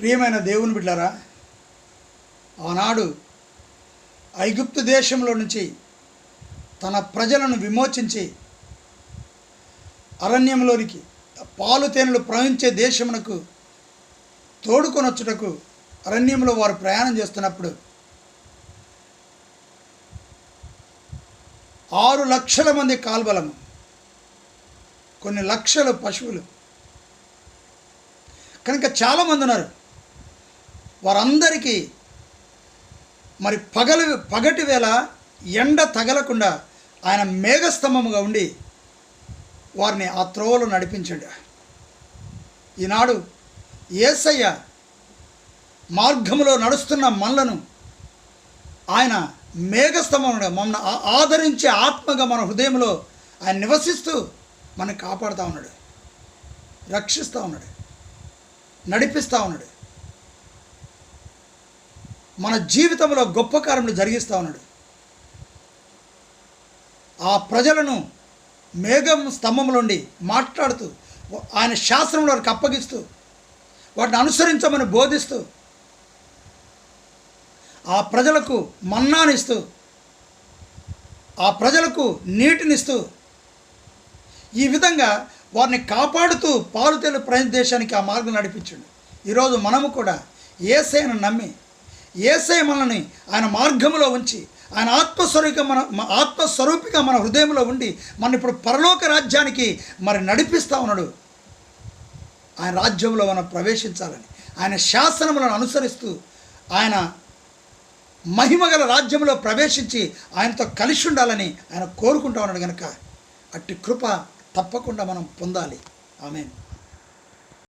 ప్రియమైన దేవుని బిడ్డారా ఆనాడు ఐగుప్తు దేశంలో నుంచి తన ప్రజలను విమోచించి అరణ్యంలోనికి పాలు తేనెలు ప్రవహించే దేశమునకు తోడుకొనొచ్చుటకు అరణ్యంలో వారు ప్రయాణం చేస్తున్నప్పుడు ఆరు లక్షల మంది కాల్బలము కొన్ని లక్షల పశువులు. కనుక చాలామంది ఉన్నారు. వారందరికీ మరి పగలు పగటి వేళ ఎండ తగలకుండా ఆయన మేఘస్తంభముగా ఉండి వారిని ఆ త్రోవలో నడిపించాడు. ఈనాడు ఏసయ్య మార్గములో నడుస్తున్న మనలను ఆయన మేఘస్తంభముగా మమ్మల్ని ఆ- ఆదరించే ఆత్మగా మన హృదయంలో ఆయన నివసిస్తూ మనం కాపాడుతూ ఉన్నాడు. రక్షిస్తూ ఉన్నాడు. నడిపిస్తూ ఉన్నాడు. మన జీవితంలో గొప్ప కార్యములు జరిగిస్తూ ఉన్నాడు. ఆ ప్రజలను మేఘం స్తంభంలోండి మాట్లాడుతూ ఆయన శాస్త్రంలో వారికి అప్పగిస్తూ వాటిని అనుసరించమని బోధిస్తూ ఆ ప్రజలకు మన్నానిస్తూ ఆ ప్రజలకు నీటినిస్తూ ఈ విధంగా వారిని కాపాడుతూ పాలుతేలు ప్రదేశానికి ఆ మార్గం నడిపించండి. ఈరోజు మనము కూడా ఏసైను నమ్మి ఏసై మనల్ని ఆయన మార్గంలో ఉంచి ఆయన ఆత్మస్వరూపిక మన ఆత్మస్వరూపిగా మన హృదయంలో ఉండి మన ఇప్పుడు పరలోక రాజ్యానికి మరి నడిపిస్తూ ఉన్నాడు. ఆయన రాజ్యంలో మనం ప్రవేశించాలని ఆయన శాసనములను అనుసరిస్తూ ఆయన మహిమగల రాజ్యంలో ప్రవేశించి ఆయనతో కలిసి ఉండాలని ఆయన కోరుకుంటా ఉన్నాడు కనుక అట్టి కృప తప్పకుండా మనం పొందాలి. ఆమెను.